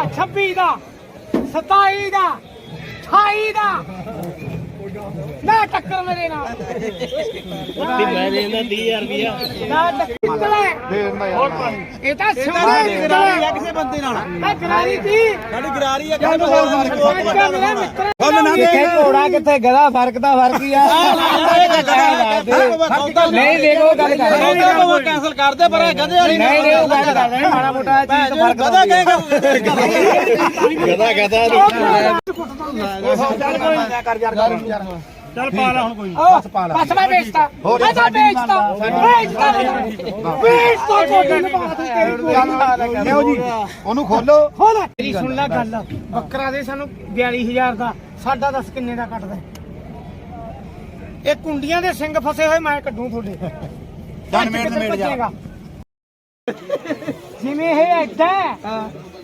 ਜਾਂ 26 ਦਾ 27 ਦਾ 28 ਦਾ। ਨਾ ਟੱਕਰ ਮੇਰੇ ਨਾਲ। ਮੈਂ ਦੇਣਾ 30000 ਰੁਪਿਆ ਨਾ ਟੱਕਰ। ਇਹ ਤਾਂ ਸੋਹਣੇ ਗਰਾਰੀ ਕਿਸੇ ਬੰਦੇ ਨਾਲ। ਮੈਂ ਗਰਾਰੀ ਦੀ ਸਾਡੀ ਗਰਾਰੀ ਆ ਸਾਡਾ ਮੇਰਾ ਮਿੱਤਰ ਕਿੱਥੇ ਘੋੜਾ ਕਿੱਥੇ ਗਦਾ ਫ਼ਰਕ ਤਾਂ ਫ਼ਰਕ ਹੀ ਆ ਨਹੀਂ ਦੇਖੋ ਗੱਲ ਕਰ ਕੈਨਸਲ ਕਰ ਦੇ ਪਰ ਗਧੇ ਵਾਲੀ ਨਹੀਂ ਨਹੀਂ ਉਹ ਗੱਲ ਕਰ ਰਹੇ ਮਾੜਾ ਮੋਟਾ ਚੀਜ਼ ਤੋਂ ਫ਼ਰਕ ਗਧਾ ਕਹੇਗਾ ਗਦਾ ਗਦਾ ਚੱਲ ਪਾ ਲੈ ਹੁਣ ਕੋਈ ਬਸ ਪਾ ਲੈ ਬਸ ਮੈਂ ਵੇਚਤਾ ਅੱਛਾ ਵੇਚਤਾ ਵੇਚਤਾ ਵੇਚਤਾ ਕੋਟੀ ਨੂੰ ਪਾ ਤੂੰ ਤੇਰੀ ਕੋਟੀ ਕਿਉਂ ਜੀ ਉਹਨੂੰ ਖੋਲੋ ਹੋ ਲੈ ਤੇਰੀ ਸੁਣ ਲੈ ਗੱਲ ਬੱਕਰਾ ਦੇ ਸਾਨੂੰ 42000 ਦਾ ਸਾਡਾ ਦੱਸ ਕਿੰਨੇ ਦਾ ਕੱਟਦਾ ਇਹ ਕੁੰਡੀਆਂ ਦੇ ਸਿੰਘ ਫਸੇ ਹੋਏ ਮੈਂ ਕੱਢੂ ਤੁਹਾਡੇ ਚੱਲ ਮੇੜ ਮੇੜ ਜਾ? ਜਿਵੇਂ ਇਹ ਐਡਾ ਹੈ,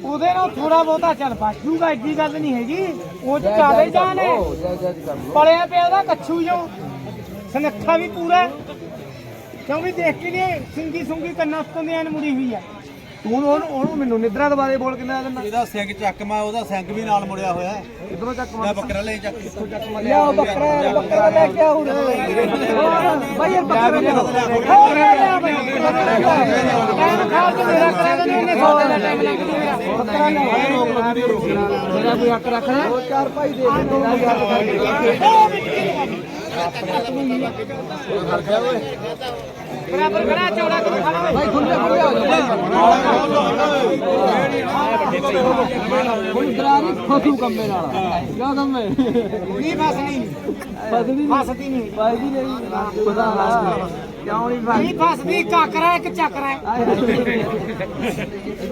ਉਹਦੇ ਨਾਲ ਥੋੜਾ ਬਹੁਤਾ ਚੱਲ ਬਾਜੂਗਾ ਐਡੀ ਗੱਲ ਨਹੀਂ ਹੈਗੀ। ਉਹ ਚ ਜਾਨ ਹੈ। ਪੜਿਆ ਪਿਆ ਉਹਦਾ ਕੱਛੂ ਜੋ ਸਨੱਖਾ ਵੀ ਪੂਰਾ। ਕਿਉਂ ਵੀ ਦੇਖ ਕੇ ਨਹੀਂ ਸਿੰਗੀ ਸੁੰਗੀ ਕੰਨਾਂ ਉੱਤੋਂ ਦੀ ਐਨ ਮੁੜੀ ਹੋਈ ਹੈ। ਤੂੰ ਉਹਨੂੰ ਉਹਨੂੰ ਮੈਨੂੰ ਨਿద్ਰਾ ਦੁਬਾਰੇ ਬੋਲ ਕਿੰਨਾ ਦਿੰਦਾ ਇਹਦਾ ਸਿੰਘ ਚੱਕ ਮਾ ਉਹਦਾ ਸਿੰਘ ਵੀ ਨਾਲ ਮੁੜਿਆ ਹੋਇਆ ਹੈ। ਕਿਧਰੋਂ ਚੱਕ ਲੈ ਬੱਕਰਾ ਲੈ ਚੱਕ। ਕਿੱਥੋਂ ਚੱਕ। ਮਾ ਲਿਆਓ ਬੱਕਰਾ ਬੱਕਰਾ ਲੈ ਕੇ ਆਉ ਬਾਈ ਯਾਰ ਬੱਕਰਾ ਲੈ ਗਿਆ ਲਿਆ ਟਾਈਮ ਖਾ ਕੇ ਮੇਰਾ ਕਰਾ ਦੇ ਇਹਨੇ ਸੌਦੇ ਦਾ ਟਾਈਮ ਲੱਗ ਜੂਗਾ ਬੱਕਰਾ ਲੈ ਮੇਰਾ ਕੋਈ ਹੱਕ ਰੱਖਣਾ ਦੋ ਚਾਰ ਭਾਈ ਦੇ ਦੇ ਯਾਰ ਕਰਕੇ ਬਰਾਬਰ ਕਰਾ ਚੌੜਾ ਕਰੋ ਖੜਾ ਭਾਈ ਖੁੱਲੇ ਖੁੱਲੇ ਹੋ ਜਾਓ। ਹੁਣ ਦਰਾਰੀ ਫਸੂ ਕੰਮੇ ਨਾਲ। ਕਿਆ ਕੰਮੇ? ਨਹੀਂ ਫਸਣੀ ਫਸਦੀ ਫਸਦੀ ਨਹੀਂ। ਫਸਦੀ ਨਹੀਂ। ਪਤਾ ਕਿਉਂ ਨਹੀਂ ਨਹੀਂ ਫਸਦੀ ਕਾਕਰਾ ਇੱਕ ਚੱਕਰਾ ਹੈ?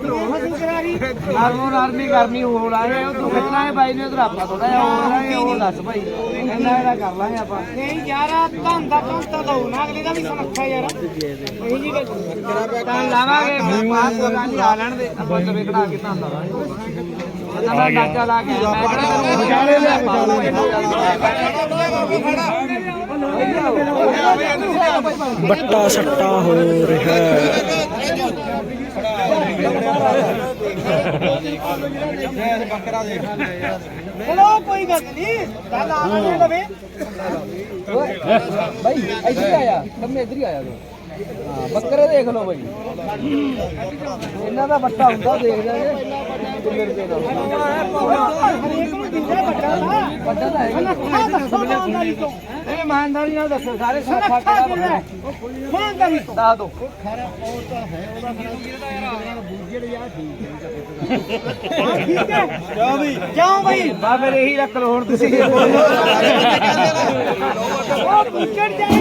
ਫਸੂ ਕਰਾਰੀ। ਨਰਮੋ ਨਰਮੀ ਕਰਨੀ ਹੋ ਲਾਂਗੇ ਉਹ ਤੂੰ ਕਿਤਨਾ ਹੈ ਬਾਈ ਨੇ ਉਧਰ ਆਪਾਂ ਥੋੜਾ ਜਿਹਾ ਹੋ ਲਾਂਗੇ ਉਹ ਦੱਸ ਭਾਈ ਇੰਨਾ ਇਹਦਾ ਕਰ ਲਾਂਗੇ ਆਪਾਂ। ਨਹੀਂ ਯਾਰ ਧੰਨ ਦਾ ਧੰਨ ਤਾਂ ਦਊ ਨਾ ਅਗਲੇ ਦਾ ਵੀ ਸੁਨੱਖਾ ਯਾਰ। ਇਹੀ ਜੀ ਗੱਲ। ਤਾਂ ਲਾਵਾਂਗੇ ਪਾਸ ਤੋਂ ਗਾਂਧੀ ਆ ਲੈਣ ਦੇ ਆਪਾਂ ਤੇ ਵੇਖਣਾ ਕਿ ਤਾਂ ਲਾਵਾਂਗੇ। ਮੈਂ ਨਾਚਾ ਲਾ ਕੇ ਮੈਂ ਕਿਹੜਾ ਵਿਚਾਲੇ ਬੱਟਾ ਸੱਟਾ ਹੋ ਰਿਹਾ ਬੱਕਰਾ ਦੇਖ ਚਲੋ ਕੋਈ ਗੱਲ ਨਹੀਂ ਚੱਲ ਆ ਲੈਣੇ ਲਵੇ ਭਾਈ ਇੱਧਰ ਆਇਆ। ਕੰਮੇ ਇੱਧਰ ਹੀ ਆਇਆ ਤੂੰ। ਹਾਂ ਬੱਕਰੇ ਦੇਖ ਲਓ ਭਾਈ ਇਹਨਾਂ ਦਾ ਬੱਟਾ ਹੁੰਦਾ ਦੇਖ ਜਾਗੇ ਕਿੰਨੇ ਰੁਪਏ ਦਾ ਹਰੇਕ ਨੂੰ ਦਿੰਦਾ ਵੱਡਾ ਨਾ ਵੱਡਾ ਤਾਂ ਹੈਗਾ ਸੁਨੱਖਾ ਦੱਸੋ ਇਮਾਨਦਾਰੀ ਤੋਂ ਇਮਾਨਦਾਰੀ ਨਾਲ ਦੱਸੋ ਸਾਰੇ ਦਿੰਦਾ ਕਿਹੜਾ ਇਮਾਨਦਾਰੀ ਤੋਂ ਦੱਸ ਦੋ। ਹਾਂ, ਠੀਕ ਹੈ। ਕਿਉਂ ਵੀ ਕਿਉਂ ਬਈ? ਬਾ ਫਿਰ ਇਹੀ ਰੱਖ ਲਓ ਹੁਣ ਤੁਸੀਂ। ਉਹ ਪੁੱਛੜ ਜਾਏ ਹੈ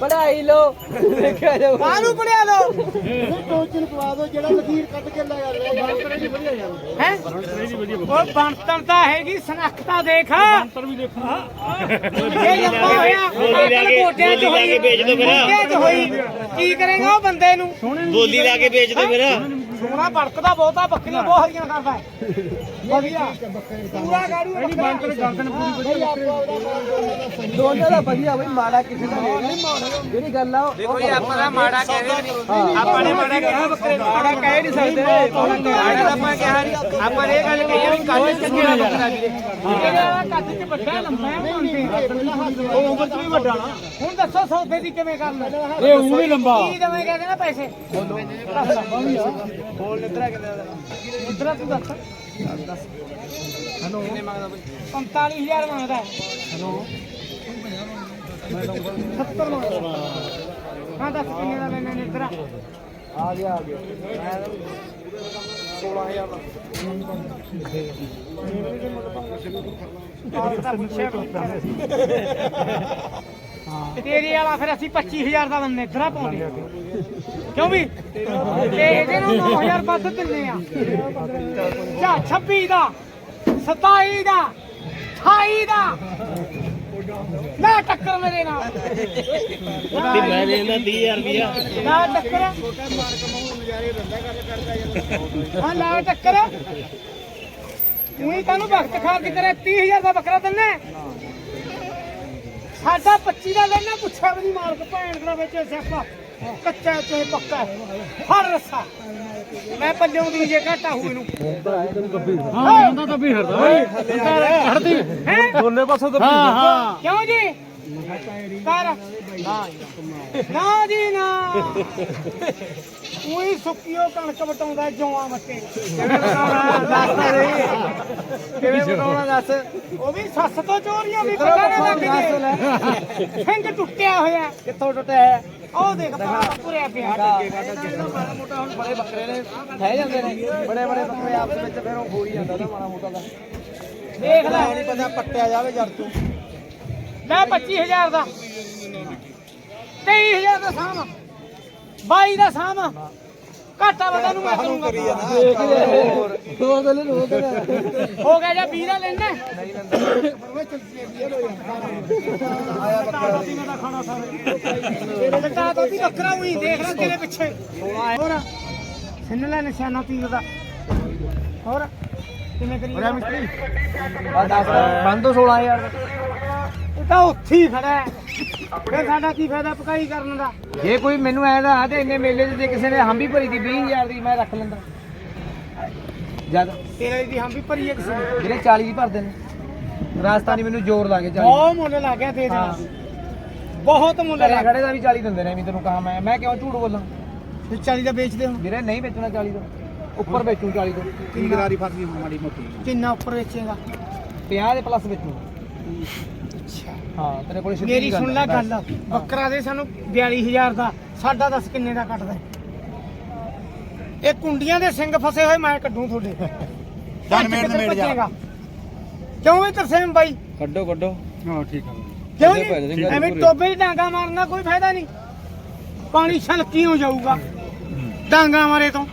ਪੜਾਈ ਲੋ ਦੇਖਿਆ ਜਾਓ ਕਾਹਨੂੰ ਪੜਿਆ ਲੋ ਹੈ? ਉਹ ਬਣਤਰ ਤਾਂ ਹੈਗੀ ਸਨਖਤਾ ਦੇਖ। ਬਣਤਰ ਵੀ ਦੇਖੋ। ਇਹ ਲੰਬਾ ਹੋਇਆ ਅਕਲ ਗੋਡਿਆਂ 'ਚ ਹੋਈ ਵੇਚ ਦਿਓ ਮੇਰਾ। ਗੋਡਿਆਂ 'ਚ ਹੋਈ। ਕੀ ਕਰੇਗਾ ਉਹ ਬੰਦੇ ਨੂੰ? ਬੋਲੀ ਲਾ ਕੇ ਵੇਚ ਦੇ ਮੇਰਾ ਸੋਨਾ ਬੜਕਦਾ ਬਹੁਤਾ ਬੱਕਰੀਆਂ ਬਹੁਤ ਹਰੀਆਂ ਕਰਦਾ ਹੈ। ਵਧੀਆ। ਪੂਰਾ ਗਾੜੂ ਨਹੀਂ ਬੰਕਰ ਗਰਦਨ ਪੂਰੀ ਦੋਨਾਂ ਦਾ ਵਧੀਆ ਬਈ ਮਾੜਾ ਕਿਸੇ ਦਾ ਨਹੀਂ। ਜਿਹੜੀ ਗੱਲ ਆ ਦੇਖੋ ਜੀ ਆਪਾਂ ਦਾ ਮਾੜਾ ਕਹਿੰਦੇ ਆਪਾਂ ਨੇ ਮਾੜਾ ਕਿਹਾ ਬੱਕਰੇ ਮਾੜਾ ਕਹਿ ਨਹੀਂ ਸਕਦੇ। ਮਾੜਾ ਤਾਂ ਆਪਾਂ ਕਿਹਾ ਨਹੀਂ ਆਪਾਂ ਇਹ ਗੱਲ ਕਹੀ ਵੀ ਕੱਲ ਚੱਕਿਆ ਬੱਕਰਾ ਵੀਰੇ? ਇਹਦਾ ਕੱਦ 'ਚ ਵੱਡਾ ਲੰਬਾ ਹੈ ਉਹ ਉਮਰ ਚ ਵੀ ਵੱਡਾ ਨਾ। ਹੁਣ ਦੱਸੋ ਸੌਦੇ ਦੀ ਕਿਵੇਂ ਕਰਨਾ? ਇਹ ਉਹ ਵੀ ਲੰਬਾ। ਕੀ ਦਵੇਂ ਕਹਿੰਦੇ ਨਾ ਪੈਸੇ? ਬੋਲ ਨਿਤਰਾ ਕਿੰਨੇ ਦਾ ਮੁੰਦਰਾ ਤੂੰ ਦੱਸ। ਹਲੋ ਕਿੰਨੇ ਮੰਗਦਾ ਬਈ? 45000 ਮੰਗਦਾ। ਹੈ ਹਲੋ 70 ਮੰਗਦਾ। ਹਾਂ ਦੱਸ ਕਿੰਨੇ ਦਾ ਲੈਣਾ ਨੇ ਤੇਰਾ ਆ। ਗਿਆ ਆ ਗਿਆ। 16000 ਦਾ। ਆਹ ਤਾਂ ਪੁੱਛਿਆ ਤੇਰੀ ਵਾਲਾ ਫਿਰ ਅਸੀਂ 25000 ਦਾ ਦਿੰਨੇ ਤੇਰਾ ਪਾਉਂਦੇ ਕਿਉਂ ਵੀ? ਤੇ ਇਹਦੇ ਨੂੰ 9000 ਵੱਧ ਦਿੰਨੇ ਆ। ਚਾ 26 ਦਾ 27 ਦਾ 28 ਦਾ। ਨਾ ਟੱਕਰ ਮੇਰੇ ਨਾਲ। ਮੈਂ ਦੇਣਾ 30000 ਰੁਪਿਆ ਨਾ ਟੱਕਰ। ਹਾਂ ਨਾ ਟੱਕਰ। ਉਹੀ ਕਾਹਨੂੰ ਵਕਤ ਖਾਰ ਕਿ ਤੇਰੇ 30000 ਦਾ ਬੱਕਰਾ ਦਿੰਨੇ। ਸਾਡਾ 25 ਦਾ ਲੈਣਾ ਪੁੱਛਿਆ ਵੀ ਨਹੀਂ ਮਾਲਕ ਭੈਣ ਦਾ ਵਿੱਚ ਸਿਆਪਾ। ਕੱਚਾ ਤੇ ਪੱਕਾ ਫੜ ਰਸਾ। ਮੈਂ ਪੱਲਿਓਂ ਦੀ ਜੇ ਘਾਟਾ ਹੋਈ ਨੂੰ ਹਾਂ ਹੁੰਦਾ ਤਾਂ ਵੀ ਹਰਦਾ ਹੜਦੀ। ਹੈ? ਦੋਨੇ ਪਾਸੋਂ ਤਾਂ ਹਾਂ ਹਾਂ। ਕਿਉਂ ਜੀ? ਕਰ। ਨਾ ਜੀ ਨਾ। ਉਹੀ ਸੁੱਕੀਓ ਕਣਕ ਵਟਾਉਂਦਾ ਜੋਆਂ ਮੱਤੇ ਕਿਵੇਂ ਬਣਾਉਣਾ ਦੱਸ ਦੇ। ਕਿਵੇਂ ਦੱਸ? ਉਹ ਵੀ ਸੱਸ ਤੋਂ ਚੋਰੀਆਂ ਵੀ ਪਤਾ ਨਾ। ਲੱਗ ਸਿੰਘ ਟੁੱਟਿਆ ਹੋਇਆ। ਕਿੱਥੋਂ ਟੁੱਟਿਆ ਹੈ? ਉਹ ਦੇਖ ਤਾਂ ਪੁਰਿਆ ਪਿਆ। ਮਾੜਾ ਮੋਟਾ ਹੁਣ ਬੜੇ ਬੱਕਰੇ ਨੇ। ਠਹਿ ਜਾਂਦੇ ਨੇ। ਬੜੇ ਬੜੇ ਬੱਕਰੇ ਆਪਸ ਵਿੱਚ ਫਿਰ ਉਹ ਹੋ ਹੀ ਜਾਂਦਾ ਨਾ ਮਾੜਾ ਮੋਟਾ ਦਾ ਦੇਖ ਲੈ। ਨਹੀਂ ਪਤਾ ਪੱਟਿਆ ਜਾਵੇ ਜੜ ਤੋਂ ਲੈ 25000 ਦਾ। 23000 ਦਾ ਸਾਮ ਬਾਈ ਦਾ ਸਾਮ। ਘਾਟਾ ਵਧਾ ਨੂੰ ਮੈਂ ਕਰੂੰਗਾ ਦੋ ਦਿਨ ਹੋ ਗਏ ਹੋ ਗਿਆ ਜਾਂ 20 ਦਾ ਲੈਣਾ। ਨਹੀਂ ਲੈਂਦਾ ਤੇਰੇ ਲਟਾ ਤੋਂ ਵੀ ਬੱਕਰਾ ਉਹੀ, ਦੇਖ ਲੈ ਤੇਰੇ ਪਿੱਛੇ। ਹੋਰ, ਸਿੰਨ ਲੈ ਨਿਸ਼ਾਨਾ ਤੀਰ ਦਾ। ਹੋਰ, ਕਿਵੇਂ ਕਰੀ ਆ ਦੱਸ ਬੰਦ ਤੋਂ 16000 ਤਾਂ ਉੱਥੇ ਹੀ ਖੜਾ ਹੈ। ਫਿਰ ਸਾਡਾ ਕੀ ਫਾਇਦਾ ਪਕਾਈ ਕਰਨ ਦਾ? ਜੇ ਕੋਈ ਮੈਨੂੰ ਐਂ ਦਾ ਤੇ ਇੰਨੇ ਮੇਲੇ 'ਚ ਜੇ ਕਿਸੇ ਨੇ ਹੰਬੀ ਭਰੀ ਦੀ 20000 ਦੀ ਮੈਂ ਰੱਖ ਲੈਂਦਾ। ਜਦ ਤੇਰੇ ਦੀ ਹਮ ਵੀ ਭਰੀ ਹੈ ਕਿਸੇ ਨੇ? ਜਿਹੜੇ 40 ਦੀ ਭਰਦੇ ਨੇ ਰਾਜਸਥਾਨੀ ਮੈਨੂੰ ਜ਼ੋਰ ਲਾ ਕੇ 40 ਬਹੁਤ ਮੁੱਲ ਲੱਗ ਗਿਆ ਦੇ ਦੇਣਾ। ਹਾਂ। ਬਹੁਤ ਮੁੱਲ ਘਰੇ ਲੱਗ ਖੜੇ ਦਾ ਵੀ 40 ਦਿੰਦੇ ਨੇ ਵੀ ਤੈਨੂੰ ਕਹਾ ਮੈਂ ਮੈਂ ਕਿਉਂ ਝੂਠ ਬੋਲਾਂ? ਗਿਆ 40 ਦਾ ਵੇਚਦੇ ਹੁਣ ਵੀਰੇ ਨਹੀਂ ਵੇਚਣਾ 40 ਤੋਂ। ਉੱਪਰ ਵੇਚੂ 40 ਤੋਂ। ਕੀ ਗਰਾਰੀ ਮਾੜੀ ਮੋਟੀ। ਕਿੰਨਾ ਉੱਪਰ ਵੇਚੇਗਾ? 50 ਦੇ ਪਲੱਸ ਵੇਚੂ। ਹਾਂ ਤੇਰੇ ਕੋਲ ਸਿੱਧੀ ਮੇਰੀ ਗੱਲ ਸੁਣ ਲੈ ਹੈ। ਗੱਲ ਬੱਕਰਾ ਦੇ ਸਾਨੂੰ 42000 ਦਾ ਸਾਡਾ ਦੱਸ ਕਿੰਨੇ ਦਾ ਕੱਟਦਾ ਹੈ? ਇਹ ਕੁੰਡੀਆਂ ਦੇ ਸਿੰਘ ਫਸੇ ਹੋਏ ਮੈਂ ਕੱਢੂ ਤੁਹਾਡੇ। ਮੇੜ ਮੇੜ ਜਾ। ਕਿਉਂ ਇਹ ਤਰਸੇਮ ਬਾਈ? ਕੱਢੋ ਕੱਢੋ। ਹਾਂ ਠੀਕ ਆ। ਕਿਉਂ ਇਹਦੇ ਪੈਸੇ ਜੀ ਦੇ ਐਵੇਂ ਪੂਰੇ। ਟੋਬੇ 'ਚ ਡਾਂਗਾ ਮਾਰਨਾ ਕੋਈ ਫਾਇਦਾ ਨਹੀਂ। ਪਾਣੀ ਛਲਕੀ ਹੋ ਜਾਊਗਾ। ਡਾਂਗਾ ਮਾਰੇ ਤੋਂ।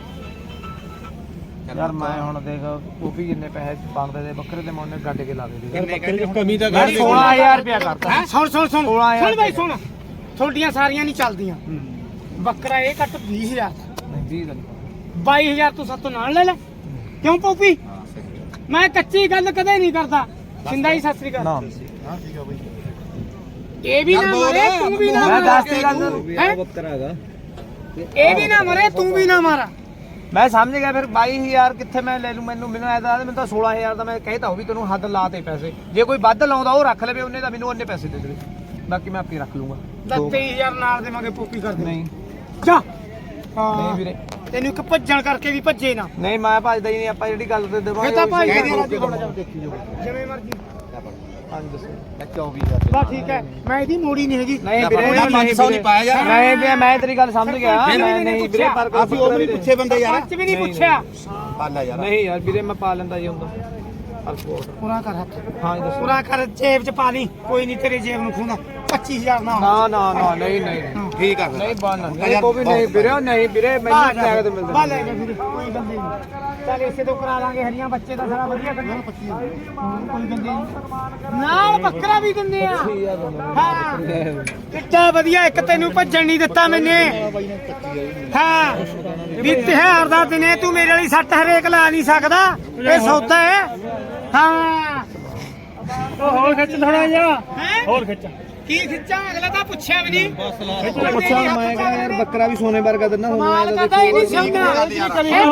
ਯਾਰ ਮੈਂ ਹੁਣ ਦੇਖ ਕੋਪੀ ਜਿੰਨੇ ਪੈਸੇ ਬਣਦੇ ਦੇ ਬੱਕਰੇ ਤੇ ਮੈਂ ਉਹਨੇ ਗੱਡ ਕੇ ਲਾ ਦੇ ਬੱਕਰੇ ਦੀ ਕਮੀ ਤਾਂ ਯਾਰ 16000 ਰੁਪਇਆ ਕਰਤਾ। ਹੈਂ? ਸੁਣ ਸੁਣ ਸੁਣ। ਸੋਲਾਂ ਹਜ਼ਾਰ ਸੁਣ ਬਾਈ ਸੁਣ। ਤੁਹਾਡੀਆਂ ਸਾਰੀਆਂ ਨਹੀਂ ਚੱਲਦੀਆਂ। ਬੱਕਰਾ ਇਹ ਕੱਟ 20000 ਨਹੀਂ 20 ਦਾ ਨਹੀਂ 22000 ਤੂੰ ਸਾਤੋਂ ਨਾਲ ਲੈ ਲੈ। ਕਿਉਂ ਪੋਪੀ ਮੈਂ ਕੱਚੀ ਗੱਲ ਕਦੇ ਨਹੀਂ ਕਰਦਾ। ਸਿੰਦਾ ਹੀ ਸਤਿ ਸ੍ਰੀ ਅਕਾਲ। ਨਾ। ਇਹ ਵੀ ਨਾ ਮਰੇ ਤੂੰ ਵੀ ਨਾ ਮੈਂ ਮਰੇ। ਦੱਸਤੀ ਗੱਲ। ਤੈਨੂੰ ਹੈਂ? ਬੱਕਰਾ ਹੈਗਾ। ਇਹ ਵੀ ਨਾ ਮਰੇ ਤੂੰ ਵੀ ਨਾ ਮਾਰਾ। ਮੈਂ ਸਮਝ ਗਿਆ ਫਿਰ 22000 ਕਿੱਥੇ ਮੈਂ ਲੈ ਲੂ ਮੈਨੂੰ ਮੈਨੂੰ ਐਦਾ ਮੈਨੂੰ ਤਾਂ 16000 ਦਾ ਮੈਂ ਕਹਿਤਾ ਉਹ ਵੀ ਤੈਨੂੰ ਹੱਦ ਲਾਤੇ ਪੈਸੇ। ਜੇ ਕੋਈ ਵੱਧ ਲਾਉਂਦਾ ਉਹ ਰੱਖ ਲਵੇ ਉਹਨੇ ਤਾਂ ਮੈਨੂੰ ਉਹਨੇ ਪੈਸੇ ਦੇ ਦੇਵੇ ਬਾਕੀ ਮੈਂ ਆਪੇ ਰੱਖ ਲੂੰਗਾ ਲੈ 23000 ਨਾਲ ਦੇਵਾਂਗੇ ਪੋਪੀ ਕਰ ਦੇ। ਨਹੀਂ। ਜਾ! ਨਹੀਂ ਹਾਂ। ਵੀਰੇ ਤੈਨੂੰ ਇੱਕ ਭੱਜਣ ਕਰਕੇ ਵੀ ਭੱਜੇ ਨਾ। ਨਹੀਂ ਮੈਂ ਭੱਜਦਾ ਹੀ ਨਹੀਂ ਆਪਾਂ ਜਿਹੜੀ ਗੱਲ ਤੇ ਦੇਵਾਂਗੇ ਇਹ ਤਾਂ ਭਾਈ ਉਹ- ਦਾ ਰਾਜੂ ਥੋੜਾ ਜਿਹਾ ਦੇਖੀ ਜੋ ਜਿਵੇਂ ਮਰਜ਼ੀ। ਹਾਂਜੀ ਦੱਸੋ। ਮੈਂ 24000 ਬਸ ਠੀਕ ਹੈ। ਮੈਂ ਇਹਦੀ ਮੋੜੀ ਨਹੀਂ ਹੈਗੀ। ਨਹੀਂ ਵੀਰੇ ਉਹਦਾ ਨਹੀਂ 500 ਨਹੀਂ ਪਾਇਆ ਯਾਰ। ਨਹੀਂ ਵੀਰੇ ਮੈਂ ਤੇਰੀ ਗੱਲ ਸਮਝ ਗਿਆ। ਸਰਪੰਚ ਮੈਂ ਵੀ ਨਹੀਂ ਨਹੀਂ ਵੀਰੇ ਪਰ ਅਸੀਂ ਉਹ ਵੀ ਨਹੀਂ ਪੁੱਛੇ ਬੰਦੇ ਯਾਰ। ਸੱਚ ਵੀ ਨਹੀਂ ਨਹੀਂ, ਪੁੱਛਿਆ। ਪਾਲਾ ਯਾਰ। ਨਹੀਂ ਯਾਰ ਵੀਰੇ ਮੈਂ ਪਾ ਲੈਂਦਾ ਜੀ ਹੁੰਦਾ। ਪਾਸਪੋਰਟ ਪੂਰਾ ਕਰ ਹੱਥ। ਹਾਂ ਜੀ ਦੱਸੋ। ਪੂਰਾ ਕਰ ਜੇਬ ਚ ਪਾ ਲਈ। ਕੋਈ ਨਹੀਂ ਤੇਰੇ ਜੇਬ ਨੂੰ ਖੂਨਾ 25000 ਨਾ ਨਾ ਨਾ ਨਹੀਂ ਨਹੀਂ। ਠੀਕ ਆ ਫਿਰ। ਨਹੀਂ ਬਾਨਾ ਨਹੀਂ ਕੋਈ ਵੀ ਨਹੀਂ ਵੀਰੇ ਨਹੀਂ ਵੀਰੇ ਮੈਨੂੰ ਟੈਗ ਤੇ ਮਿਲਦਾ। ਬਾ ਲੈ ਜਾ ਵੀਰੇ ਕੋਈ ਗੱਲ ਨਹੀਂ। ਚੱਲ ਇਸੇ ਤੋਂ ਕਰਾ ਲਾਂਗੇ ਹਰੀਆਂ ਬੱਚੇ ਦਾ ਸਾਰਾ ਵਧੀਆ ਕੱਢਿਆ ਕੋਈ ਗੱਲ ਨਹੀਂ। ਨਾਲ ਬੱਕਰਾ ਵੀ ਦਿੰਦੇ ਆ। ਹਾਂ। ਕਿੱਡਾ ਵਧੀਆ ਇੱਕ ਤੈਨੂੰ ਭੱਜਣ ਨਹੀਂ ਦਿੱਤਾ ਮੈਨੇ। ਹਾਂ। ਵੀ ਤਿਹਾਰ ਦਾ ਦਿਨੇ ਤੂੰ ਮੇਰੇ ਲਈ ਸੱਟ ਹਰੇਕ ਲਾ ਨਹੀਂ ਸਕਦਾ। ਇਹ ਸੌਦਾ ਹੈ। ਹਾਂ। ਹੋਰ ਖਿੱਚ ਥੋੜਾ ਜਿਹਾ? ਹੋਰ ਖਿੱਚ। ਕੀ ਖਿੱਚਾਂ? ਅਗਲਾ ਤਾਂ ਪੁੱਛਿਆ ਵੀ ਨਹੀਂ। ਪੁੱਛਿਆ ਮੈਂ ਕਹਿੰਦਾ ਯਾਰ ਬੱਕਰਾ ਵੀ ਸੋਨੇ ਵਰਗਾ ਦਿੰਦਾ ਮਾਲ ਕਹਤਾ ਇਹ ਨਹੀਂ ਸਮਝਦਾ ਇਹ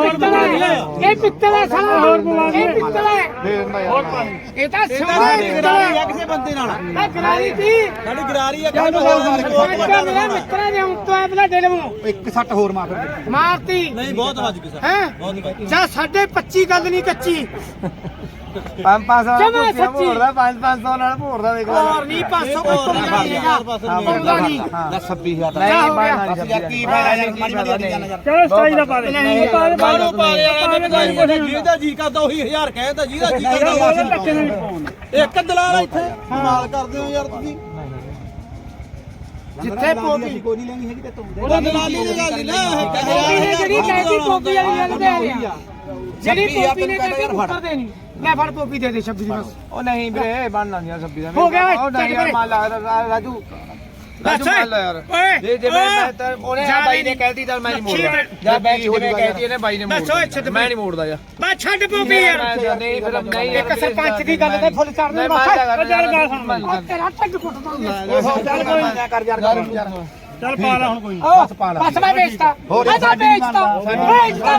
ਪਿੱਤਲ ਹੈ ਇਹ ਪਿੱਤਲ ਹੈ ਸਾਲਾ। ਹੋਰ ਬੁਲਾ ਇਹ ਪਿੱਤਲ ਹੈ। ਹੋਰ ਪਾਣੀ ਇਹ ਤਾਂ ਸੋਨਾ ਪਿੱਤਲ ਹੈ। ਕਿਸੇ ਬੰਦੇ ਨਾਲ। ਇਹ ਗਰਾਰੀ ਸੀ। ਸਾਡੀ ਗਰਾਰੀ ਆ ਬੱਚਾ ਮੇਰਾ ਮਿੱਤਰਾ ਦੇ ਹੁਣ ਤੋਂ ਆਪਣਾ ਦਿਲ ਨੂੰ ਇੱਕ ਸੱਟ ਹੋਰ ਮਾਰ ਫਿਰ। ਮਾਰਤੀ। ਨਹੀਂ ਬਹੁਤ ਵੱਜ ਗਈ ਹੈ? ਜਾਂ ਸਾਡੇ 25 ਗੱਲ ਨਹੀਂ ਕੱਚੀ। ਪੰਜ ਪੰਜ ਸੌ ਜਮਾਂ ਨਾਲ ਸੱਚੀ। ਭੋਰਦਾ ਪੰਜ ਪੰਜ ਸੌ ਨਾਲ ਭੋਰਦਾ ਦੇਖ ਲੈ। ਹੋਰ ਨਹੀਂ 500 ਕੋਈ ਪੰਗਾ ਨਹੀਂ ਹੈਗਾ। ਪੰਗਾ ਨਹੀਂ। ਦਾ। 26000 ਨਹੀਂ ਹੋ ਗਿਆ? ਬਾਣਾ ਬਸ ਯਾਰ ਕੀ ਫਾਇਦਾ ਯਾਰ ਮਾੜੀ ਮਾੜੀ ਅੱਡੀ ਜਾਣਾ ਯਾਰ ਚਲੋ ਸਤਾਈ ਦਾ ਪਾ ਦੇ। ਨਹੀਂ ਪਾ ਦੇ ਬਾਹਰੋਂ ਪਾ ਲਿਆ ਐਵੇਂ ਤਾਂ ਕੋਈ ਜਿਹਦਾ ਜੀ ਕਰਦਾ ਉਹੀ 1000 ਕਹਿੰਦਾ ਜਿਹਦਾ ਜੀ ਕਰਦਾ ਇੱਕ ਦਲਾਲ ਇੱਥੇ। ਕਮਾਲ ਕਰਦੇ ਹੋ ਯਾਰ ਤੁਸੀਂ। ਜਿੱਥੇ ਪੋਪੀ ਕੋਈ ਨਹੀਂ ਲੈਣੀ ਹੈਗੀ ਤੇ ਤੂੰ ਉਹਦਾ ਦਲਾਲੀ ਦੀ ਗੱਲ ਨਾ ਪੋਪੀ ਨੇ ਜਿਹੜੀ ਪੋਪੀ ਵਾਲੀ ਗੱਲ ਦੇ ਰਿਹਾ ਜਿਹੜੀ ਪੋਪੀ ਨੇ ਕਹਿਤੀ ਉੱਤਰ ਦੇ ਨਹੀਂ ਲੈ ਫੜ ਪੋਪੀ ਦੇ ਦੇ 26 ਦੀ ਬਸ। ਉਹ ਨਹੀਂ ਵੀਰੇ ਬਣਨਾ ਨਹੀਂ ਸੱਬੀ ਦਾ। ਹੋ ਗਿਆ ਓਏ, ਉਹ ਨਹੀਂ ਯਾਰ। ਮਾਲ ਲੱਗਦਾ ਰਾਜੂ। ਬਸ ਮੰਨ ਲਓ ਯਾਰ। ਓਏ ਦੇ ਦੇ ਮੈਂ ਮੈਂ ਤਾਂ ਉਹਨੇ ਆ ਬਾਈ ਨੇ ਕਹਿਤੀ ਤਾਂ ਮੈਂ ਨਹੀਂ ਮੋੜਦਾ। ਜਾਂ ਬਾਈ ਜਿਵੇਂ ਕਹਿਤੀ ਇਹਨੇ ਬਾਈ ਨੇ ਬਸ ਓਏ ਮੋੜਦਾ ਛੱਡ ਮੈਂ ਨਹੀਂ ਮੋੜਦਾ ਯਾਰ। ਬਸ ਛੱਡ ਪੋਪੀ ਯਾਰ। ਨਹੀਂ ਫਿਰ ਨਹੀਂ ਇੱਕ ਸਰਪੰਚ ਦੀ ਗੱਲ ਤੇ ਫੁੱਲ ਚੜਨੇ ਬਸ ਚੱਲ ਗੱਲ ਸੁਣ। ਮੈਂ ਉਹ ਤੇਰਾ ਟੱਗ ਕੁੱਟਦਾ ਚੱਲ ਕੋਈ ਨਾ ਕਰ ਯਾਰ ਚੱਲ ਪਾ ਲੈ ਹੁਣ ਕੋਈ ਬਸ ਪਾ ਲੈ। ਬਸ ਮੈਂ ਵੇਚਤਾ। ਹੋਰ ਸਾਡੀ ਵੇਚਤਾ। ਵੇਚਤਾ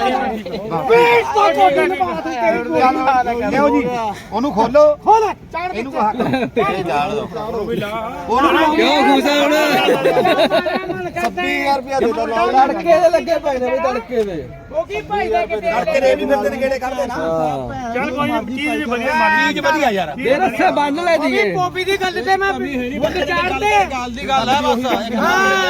ਵੇਚਤਾ ਕੋਟੀ ਨੂੰ ਬਾਤ ਤੇਰੀ ਕੋਟੀ ਕਿਉਂ ਜੀ। ਉਹਨੂੰ ਖੋਲੋ। ਖੋਲ ਚਾੜ ਇਹਨੂੰ ਕਹਾ ਕਿਉਂ ਖੁਸ਼ ਹੁਣ? 20000 ਰੁਪਿਆ ਦੇ ਦੋ ਤੜਕੇ ਦੇ ਲੱਗੇ ਪਏ ਨੇ ਬਈ ਤੜਕੇ ਦੇ। ਉਹ ਕੀ ਭਾਈ ਦੇ ਕਿਤੇ ਤੜਕੇ ਦੇ ਵੀ ਨੇ ਕਿਹੜੇ ਕੱਢਦੇ ਨਾ? ਚੱਲ ਕੋਈ ਚੀਜ਼ ਵਧੀਆ ਚੀਜ਼ ਵਧੀਆ ਯਾਰ। ਇਹ ਰੱਸੇ ਬੰਨ ਲੈ ਉਹ ਵੀ ਪੋਪੀ ਦੀ ਗੱਲ ਤੇ ਮੈਂ ਫੁੱਲ ਚਾੜਦੇ ਗੱਲ ਦੀ ਗੱਲ ਹੈ ਬਸ। ਹਾਂ।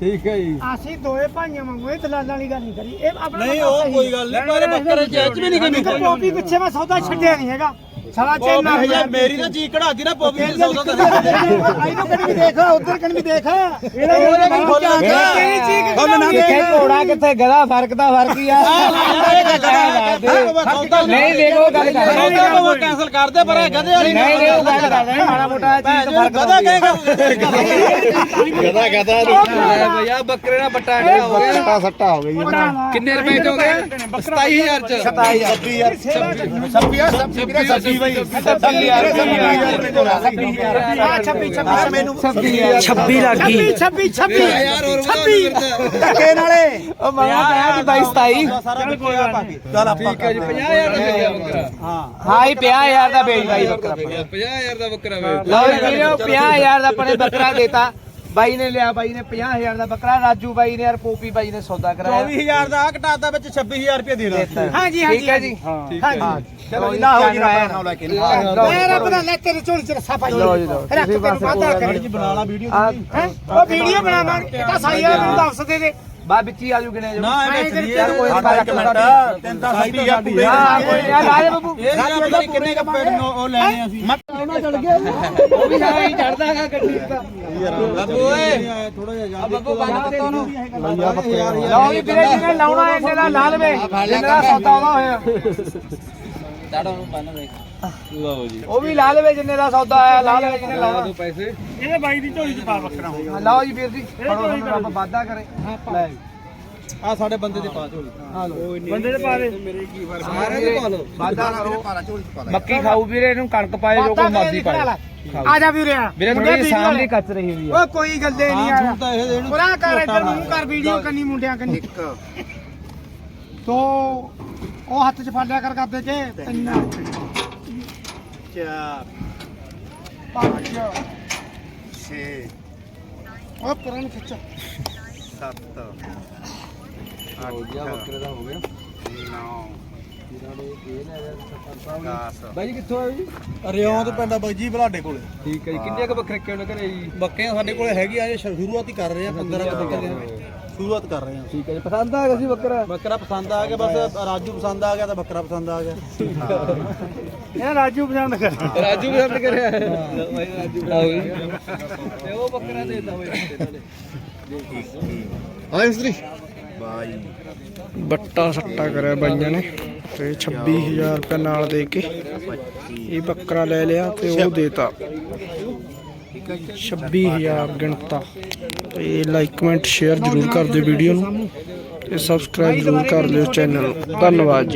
ਠੀਕ ਹੈ ਜੀ। ਅਸੀਂ ਦੋਏ ਭਾਈਆਂ ਵਾਂਗੂ ਇਹ ਦਲਾਲਾਂ ਵਾਲੀ ਗੱਲ ਨਹੀਂ ਕਰੀ। ਇਹ ਆਪਣਾ ਨਹੀਂ ਉਹ ਕੋਈ ਗੱਲ ਨਹੀਂ ਪਰ ਬੱਕਰੇ ਚੈਚ ਵੀ ਨਹੀਂ ਕਰਨੀ ਇੱਕ ਪੋਪੀ ਪਿੱਛੇ ਮੈਂ ਸੌਦਾ ਛੱਡਿਆ ਨਹੀਂ ਹੈਗਾ। ਸਾਲਾ ਚੈਨ ਨਾ ਯਾਰ ਮੇਰੀ ਤਾਂ ਚੀਕੜ ਆਦੀ ਨਾ ਪੋਵੀ ਨੂੰ ਸੌਦਾ ਇਹਨੂੰ ਕਣ ਵੀ ਦੇਖ ਉਧਰ ਕਣ ਵੀ ਦੇਖ? ਇਹਦਾ ਕਿਹੜੀ ਚੀਕ ਉਹ ਨਾ ਕਿੱਥੇ ਘੋੜਾ ਕਿੱਥੇ ਗਧਾ ਫ਼ਰਕ ਤਾਂ ਫ਼ਰਕ ਹੀ। ਆ ਨਹੀਂ ਦੇਖੋ ਗੱਲ ਕਰ। ਸੌਦਾ ਕੈਨਸਲ ਕਰ ਦੇ ਪਰ ਗਧੇ ਵਾਲੀ ਨਹੀਂ ਨਹੀਂ ਉਹ ਗੱਲ ਕਰ। ਰਹੇ ਮਾੜਾ ਮੋਟਾ ਚੀਜ਼ ਫ਼ਰਕ ਗਧਾ ਕਹੇਗਾ ਗਧਾ? ਗਧਾ ਭਈਆ ਬੱਕਰੇ ਨਾਲ ਬੱਟਾ ਗਿਆ। ਬੱਟਾ ਸੱਟਾ ਹੋ ਗਈ ਕਿੰਨੇ ਰੁਪਏ ਚ ਹੋ ਗਿਆ? 27000 ਚ। 27000 26000 26000 26000 ਬਾਈ ਬਾਈ 26 ਲੱਗ ਗਈ। 26 26 26 ਧੱਕੇ ਨਾਲੇ। ਉਹ ਮਾਮਾ ਕਹਿਆ ਕਿ ਬਾਈ 27 ਚਲ ਆਪਾਂ ਠੀਕ ਹੈ ਜੀ 50000 ਦਾ ਦੇ ਬੱਕਰਾ। ਹਾਂ ਹਾਂ ਹੀ 50000 ਦਾ ਵੇਚ ਬਾਈ ਬੱਕਰਾ 50000 ਦਾ ਬੱਕਰਾ ਵੇਚ ਲਓ ਵੀਰੋ 50000 ਦਾ ਆਪਣੇ ਬੱਕਰਾ ਦੇਤਾ। ਬਾਈ ਨੇ ਲਿਆ ਬਾਈ ਨੇ 50000 ਦਾ ਬੱਕਰਾ ਰਾਜੂ ਬਾਈ ਨੇ ਯਾਰ ਪੋਪੀ ਬਾਈ ਨੇ ਸੌਦਾ ਕਰਾਇਆ। 24000 ਦਾ ਘਟਾਤਾ ਵਿੱਚ 26000 ਰੁਪਏ ਦੇ ਦੇਤਾ। ਹਾਂ ਜੀ ਹਾਂ ਠੀਕ ਹੈ ਜੀ? ਹਾਂ ਚਲੋ ਇੰਨਾ ਹੋ ਜੀ ਨਾ ਲੈ ਕੇ ਮੈਂ ਰੱਬ ਦਾ ਲੈ ਤੇਰੇ ਝੋਲੀ ਚ ਰੱਸਾ ਪਾਈ। ਲਓ ਜੀ, ਲਓ। ਰੱਖ ਤੁਸੀਂ ਬਸ ਵਾਦਾ ਕਰ। ਜੀ ਬਣਾ ਲਾ ਵੀਡੀਓ ਹੈਂ? ਉਹ ਵੀਡੀਓ ਬਣਾਵਾਂ ਇਹ ਤਾਂ ਸਾਈ ਵਾਲਾ ਮੈਨੂੰ ਦੱਸ ਦੇ ਦੇ। ਬਾ ਵਿੱਚ ਹੀ ਆਜੂ ਗਿਣੇ ਜੋ? ਨਾ ਮੈਂ ਇਹ ਵਿੱਚ ਯਾਰ ਕੋਈ ਸਾਡਾ ਇੱਕ ਮਿੰਟ। ਤਿੰਨ ਤਾਂ ਸਾਡੀ ਆ ਪੂਰੇ ਕੋਈ ਯਾਰ ਲਾ ਦੇ ਬੱਬੂ ਇਹ ਨਾ ਪਤਾ ਨਹੀਂ ਕਿੰਨੇ ਕੱਪੜੇ ਨੂੰ ਉਹ ਲੈਣੇ ਅਸੀਂ। ਉਹ ਵੀ ਨਾਲ ਹੀ ਚੜਦਾ ਹੈਗਾ ਗੱਡੀ ਦਾ ਬਾਬੂ ਓਏ। ਥੋੜਾ ਜਿਹਾ ਬੱਬੂ ਬੰਦ ਤੇ ਨੂੰ ਯਾਰ ਲਓ ਜੀ ਵੀਰੇ ਜਿਹਨੇ ਲਾਉਣਾ ਇਹਨੇ ਦਾ ਲਾ ਲਵੇ। ਜਿੰਨੇ ਦਾ ਸੌਦਾ ਉਹਦਾ ਹੋਇਆ। ਲਓ ਜੀ। ਉਹ ਵੀ ਲਾ ਲਵੇ ਜਿੰਨੇ ਦਾ ਸੌਦਾ ਆਇਆ ਲਾ ਲਵੇ ਜਿਹਨੇ ਲਾਉਣਾ ਪੈਸੇ। ਇਹਦੇ ਬਾਈ ਦੀ ਝੋਲੀ ਚ ਪਾ ਬੱਕਰਾ ਹੋਊਗਾ। ਹਾਂ, ਲਓ ਜੀ ਵੀਰ ਜੀ। ਰੱਬ ਵਾਦਾ ਕਰੇ। ਲੈ ਜੀ। ਆ ਸਾਡੇ ਬੰਦੇ ਦੇ ਪਾ ਝੋਲੀ। ਆ ਲਓ। ਬੰਦੇ ਦੇ ਪਾ ਦੇ। ਸਾਰੇ ਦੇ ਪਾ ਲਓ। ਵਾਦਾ ਕਰੋ। ਮੱਕੀ ਖਾਊ ਵੀਰੇ ਇਹਨੂੰ ਕਣਕ ਪਾਏ ਜੋ ਕੋਈ ਮਰਜ਼ੀ ਪਾਏ। ਆ ਜਾ ਵੀਰੇ ਆ। ਵੀਰੇ ਥੋੜੀ ਸਾਹਮਣੇ ਕੱਚ ਰਹੀ ਹੋਈ ਆ। ਉਹ ਕੋਈ ਗੱਲੇ ਨਹੀਂ ਆ। ਹੁਣ ਤਾਂ ਇਹ ਇਹਨੂੰ ਪੁਰਾ ਕਰ ਇੱਧਰ ਮੂੰਹ ਕਰ ਵੀਡੀਓ ਕੰਨੀ ਮੁੰਡਿਆਂ ਕੰਨੀ। ਤੋ ਉਹ ਹੱਥ 'ਚ ਫੜ ਲਿਆ ਕਰ ਕਰਦੇ ਕੇ ਤਿੰਨ ਚਾਰ ਪੰਜ 6 ਉਹ ਕਰਨ ਖਿੱਚ 7 ਹੋ ਗਿਆ ਬੱਕਰੇ ਦਾ ਹੋ ਗਿਆ। 10 ਬਾਈ ਕਿੱਥੋਂ ਆਏ ਜੀ? ਰਿਆਉਂਦ ਪਿੰਡ ਆ ਬਾਈ ਜੀ ਬਲਾਡੇ ਕੋਲੇ। ਠੀਕ ਹੈ ਜੀ ਕਿੰਨੇ ਕ ਬੱਕਰੇ ਕਿਉਂ ਘਰੇ ਜੀ? ਬੱਕੇ ਸਾਡੇ ਕੋਲੇ ਹੈਗੀ ਆ ਜੇ ਸ਼ੁਰੂਆਤ ਹੀ ਕਰ ਰਹੇ ਆ 15 ਬੱਕੇ ਦੇ ਸ਼ੁਰੂਆਤ ਕਰ ਰਹੇ ਆ ਠੀਕ ਹੈ ਜੀ। ਪਸੰਦ ਆ ਗਿਆ ਸੀ ਬੱਕਰਾ? ਬੱਕਰਾ ਪਸੰਦ ਆ ਗਿਆ ਬਸ ਰਾਜੂ ਪਸੰਦ ਆ ਗਿਆ ਤਾਂ ਬੱਕਰਾ ਪਸੰਦ ਆ ਗਿਆ। ਇਹ ਰਾਜੂ ਪਸੰਦ ਕਰ ਰਾਜੂ ਹੱਟ ਕਰਿਆ ਬਾਈ ਰਾਜੂ ਆਓ ਜੀ। ਤੇ ਉਹ ਬੱਕਰਾ ਦੇਦਾ ਹੋਏ ਹਾਂ ਮਿਸਤਰੀ। ਬਾਈ। ਬੱਟਾ ਸੱਟਾ ਕਰਿਆ ਬਾਈਆਂ ਨੇ ਤੇ 26000 ਰੁਪਏ ਨਾਲ ਦੇ ਕੇ ਇਹ ਬੱਕਰਾ ਲੈ ਲਿਆ ਤੇ ਉਹ ਦੇਤਾ। 26000 ਗਿਣਤਾ। ਤੇ ਲਾਈਕ ਕਮੈਂਟ ਸ਼ੇਅਰ ਜ਼ਰੂਰ ਕਰ ਦਿਓ ਵੀਡੀਓ ਨੂੰ ਤੇ ਸਬਸਕ੍ਰਾਈਬ ਜ਼ਰੂਰ ਕਰ ਲਿਓ ਚੈਨਲ ਨੂੰ। ਧੰਨਵਾਦ ਜੀ।